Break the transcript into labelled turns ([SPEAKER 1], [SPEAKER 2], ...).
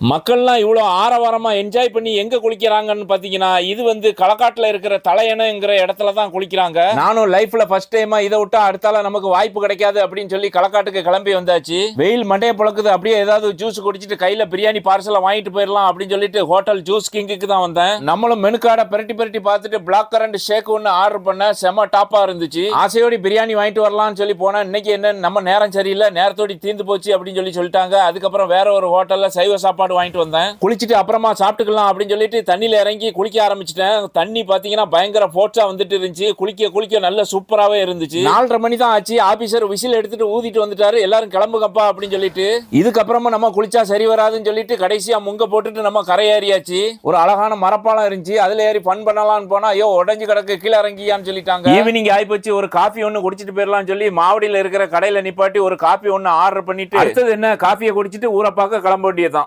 [SPEAKER 1] மக்கள்லாம் இவ்வளோ ஆரவாரமாக என்ஜாய் பண்ணி எங்கே குளிக்கிறாங்கன்னு பார்த்தீங்கன்னா இது வந்து களக்காட்டில் இருக்கிற தலையணைங்கிற இடத்துல தான் குளிக்கிறாங்க. நானும் லைஃப்பில் ஃபர்ஸ்ட் டைமாக இதை விட்டா அடுத்தால நமக்கு வாய்ப்பு கிடைக்காது அப்படின்னு சொல்லி களக்காட்டுக்கு கிளம்பி வந்தாச்சு. வெயில் மண்டைய புழக்குது அப்படியே ஏதாவது ஜூஸ் குடிச்சிட்டு கையில் பிரியாணி பார்சலை வாங்கிட்டு போயிடலாம் அப்படின்னு சொல்லிட்டு ஹோட்டல் ஜூஸ் கிங்குக்கு தான் வந்தேன். நம்மளும் மெனு கார்டை பிரட்டி பிரட்டி பார்த்துட்டு பிளாக் கரண்ட் ஷேக் ஒன்று ஆர்டர் பண்ண செம டாப்பாக இருந்துச்சு. ஆசையோடி பிரியாணி வாங்கிட்டு வரலாம்னு சொல்லி போனேன். இன்னைக்கு என்ன நம்ம நேரம் சரியில்லை நேரத்தோடி தீர்ந்து போச்சு அப்படின்னு சொல்லி சொல்லிட்டாங்க. அதுக்கப்புறம் வேற ஒரு ஹோட்டலில் சைவ சாப்பாடு வாங்கிட்டு வந்தேன். குளிச்சுட்டு அப்புறமா சாப்பிட்டுக்கலாம் அப்படின்னு சொல்லிட்டு தண்ணியில இறங்கி குளிக்க ஆரம்பிச்சிட்டேன். தண்ணி பாத்தீங்கன்னா பயங்கர ஃபோர்ஸா வந்துட்டு இருந்துச்சு. குளிக்க குளிக்க நல்ல சூப்பராவே இருந்துச்சு. நாலரை மணி தான் ஆச்சு. ஆபீசர் விசில் எடுத்துட்டு ஊதிட்டு வந்துட்டாரு. எல்லாரும் கிளம்புங்கப்பா அப்படின்னு சொல்லிட்டு. இதுக்கப்புறமா நம்ம குளிச்சா சரி வராதுன்னு சொல்லிட்டு கடைசியா முங்க போட்டுட்டு நம்ம கரையேறியாச்சு ஒரு அழகான மரப்பாலம் இருந்துச்சு. அதுல ஏறி ஃபன் பண்ணலாம்னு போனா ஐயோ உடஞ்சு கிடக்கு கீழே இறங்கியான்னு சொல்லிட்டாங்க. ஈவினிங் ஆயிப்போச்சு ஒரு காஃபி ஒன்னு குடிச்சிட்டு போயிடலாம்னு சொல்லி மாவடியில இருக்கிற கடையில நிப்பாட்டி ஒரு காஃபி ஒன்னு ஆர்டர் பண்ணிட்டு அடுத்தது என்ன? காஃபியை குடிச்சிட்டு ஊரை பார்க்க கிளம்ப வேண்டியதுதான்.